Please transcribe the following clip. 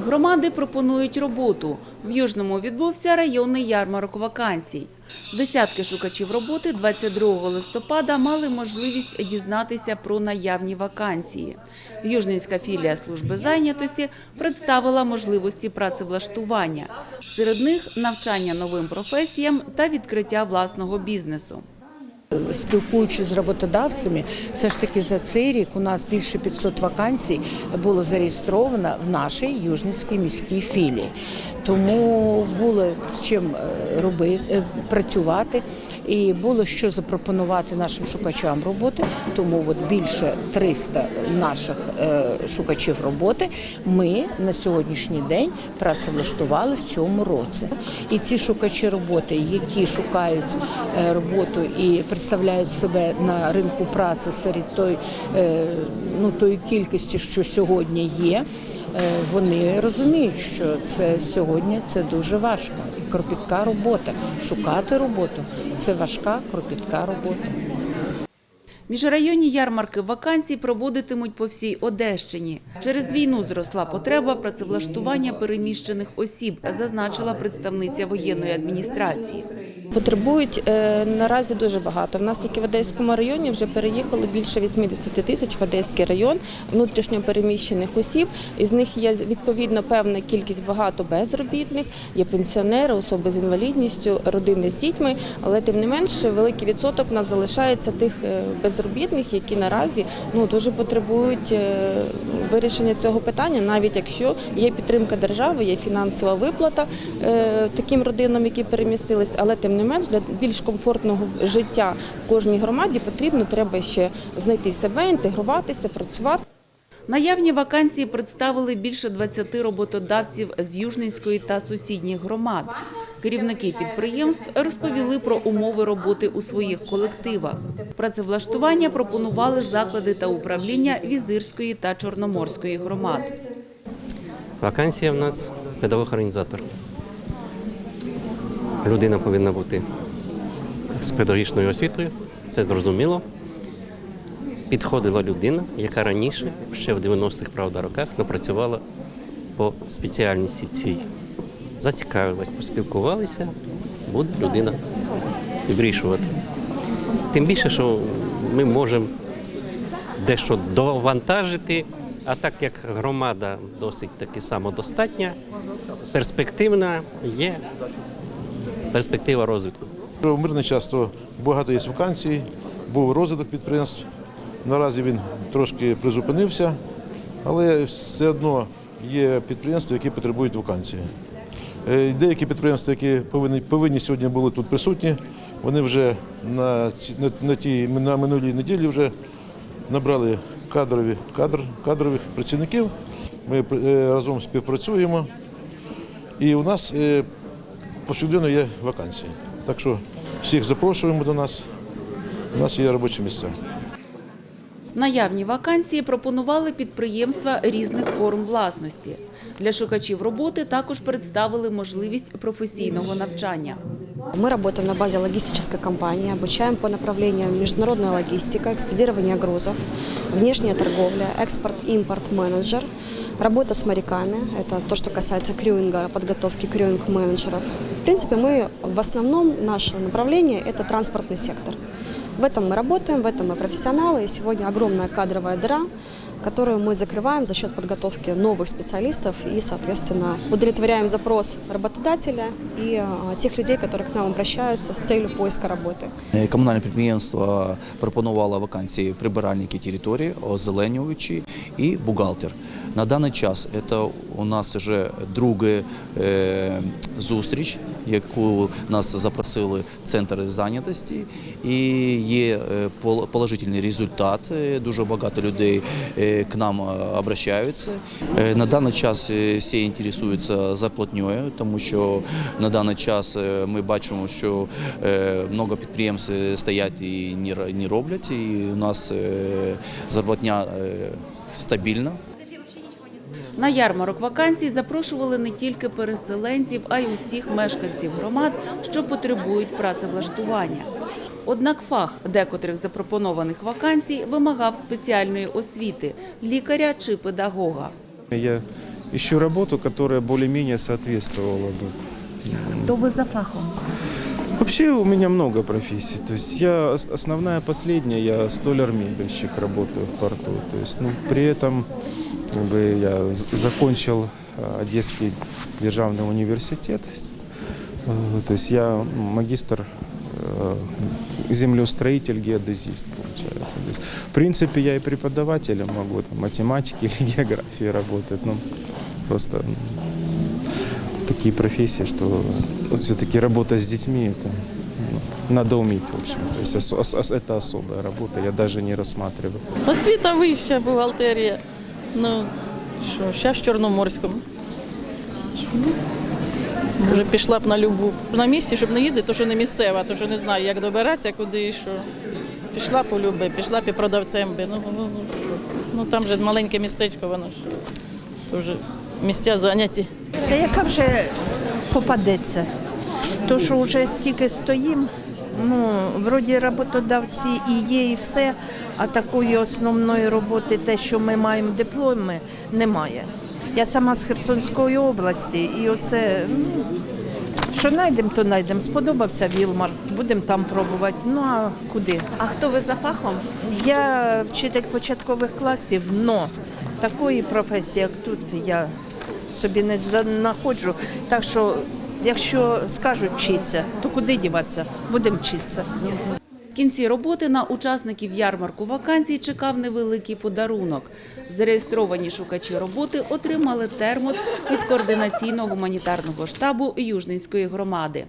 Громади пропонують роботу. В Южному відбувся районний ярмарок вакансій. Десятки шукачів роботи 22 листопада мали можливість дізнатися про наявні вакансії. Южненська філія служби зайнятості представила можливості працевлаштування. Серед них навчання новим професіям та відкриття власного бізнесу. Спілкуючись з роботодавцями, все ж таки за цей рік у нас більше 500 вакансій було зареєстровано в нашій Южницькій міській філії. Тому було з чим робити, працювати і було що запропонувати нашим шукачам роботи. Тому от більше 300 наших е, шукачів роботи ми на сьогоднішній день працевлаштували в цьому році. І ці шукачі роботи, які шукають е, роботу і представляють себе на ринку праці серед той, е, ну, тої кількості, що сьогодні є. Е, Вони розуміють, що це сьогодні це дуже важко і кропітка робота. Шукати роботу це важка кропітка робота. Міжрайонні ярмарки вакансій проводитимуть по всій Одещині. Через війну зросла потреба працевлаштування переміщених осіб, зазначила представниця воєнної адміністрації. Потребують е, наразі дуже багато. В нас тільки в Одеському районі вже переїхало більше 80 тисяч в Одеський район внутрішньо переміщених осіб. Із них є відповідно певна кількість багато безробітних, є пенсіонери, особи з інвалідністю, родини з дітьми. Але тим не менш, великий відсоток в нас залишається тих е, безробітних, які наразі ну дуже потребують е, вирішення цього питання, навіть якщо є підтримка держави, є фінансова виплата таким родинам, які перемістились, але тим не менш для більш комфортного життя в кожній громаді потрібно треба ще знайти себе, інтегруватися, працювати. Наявні вакансії представили більше 20 роботодавців з Южненської та сусідніх громад. Керівники підприємств розповіли про умови роботи у своїх колективах. Працевлаштування пропонували заклади та управління Візирської та Чорноморської громад. Вакансія в нас педагог-організатор. Людина повинна бути з педагогічною освітою, це зрозуміло. Підходила людина, яка раніше, ще в 90-х правда, роках, напрацювала по спеціальності цій. Зацікавилась, поспілкувалися, буде людина вирішувати. Тим більше, що ми можемо дещо довантажити, а так як громада досить таки самодостатня, перспективна, є перспектива розвитку. В мирний час то багато є вакансій, був розвиток підприємств. Наразі він трошки призупинився, але все одно є підприємства, які потребують вакансії. Е, Деякі підприємства, які повинні, повинні сьогодні були тут присутні, вони вже на, на, на, тій, на минулій неділі вже набрали кадрові, кадр, кадрових працівників. Ми е, разом співпрацюємо. І у нас е, повсюдно є вакансії. Так що всіх запрошуємо до нас. У нас є робочі місця. Наявні вакансії пропонували підприємства різних форм власності. Для шукачів роботи також представили можливість професійного навчання. Мы работаем на базе логистической компании, обучаем по направлениям международная логистика, экспедирование грузов, внешняя торговля, экспорт, импорт, менеджер, работа с моряками, это то, что касается крюинга, подготовки крюинг-менеджеров. В принципе, мы в основном, наше направление – это транспортный сектор. В этом мы работаем, в этом мы профессионалы, и сегодня огромная кадровая дыра, которую мы закрываем за счет подготовки новых специалистов и, соответственно, удовлетворяем запрос работодателя и а, тех людей, которые к нам обращаются с целью поиска работы. Е, Комунальне підприємство пропонувало вакансії прибиральники території, озеленювачі і бухгалтер. На даний час це у нас вже друга е, зустріч, яку нас запросили центр зайнятості, і є е, положительний результат. Е, Дуже багато людей к нам обращаються. На даний час всі інтересуються зарплатньою, тому що на даний час ми бачимо, що много підприємств стоять і не роблять, і у нас зарплатня стабільна. На ярмарок вакансій запрошували не тільки переселенців, а й усіх мешканців громад, що потребують працевлаштування. Однак фах декотрих запропонованих вакансій вимагав спеціальної освіти лікаря чи педагога. Я ищу работу, которая более-менее соответствовала бы. Хто ви за фахом? Вообще у меня много профессий. То есть я ос- основная последняя, я столяр-мебельщик, работаю в порту. То есть, ну, при этом как бы, я закончил э, Одесский державный университет. Э, То есть я магистр э, землеустроитель, геодезист, получается. Есть, в принципе, я и преподавателем могу, там, математики или географии работать. Ну, просто такие профессии, что вот все-таки работа с детьми это ну, надо уметь, в общем. То есть это особая работа, я даже не рассматриваю. Освіта вища, бухгалтерія. Ну, що, зараз в Чорноморському. Ну, Вже пішла б на любу. На місці, щоб не їздити, то що не місцева, то що не знаю, як добиратися, куди і що. Пішла по люби, пішла б і продавцем би. Ну, ну, ну, що. ну там же маленьке містечко, воно ж. То вже місця зайняті. Та яка вже попадеться? То, що вже стільки стоїмо, ну, вроді роботодавці і є, і все, а такої основної роботи, те, що ми маємо дипломи, немає. Я сама з Херсонської області, і оце, ну, що знайдемо, то знайдемо. Сподобався Вілмар, будемо там пробувати. Ну а куди? А хто ви за фахом? Я вчитель початкових класів, но такої професії, як тут, я собі не знаходжу. Так що, якщо скажуть вчитися, то куди діватися? Будемо вчитися. В кінці роботи на учасників ярмарку вакансій чекав невеликий подарунок. Зареєстровані шукачі роботи отримали термос від координаційно-гуманітарного штабу Южненської громади.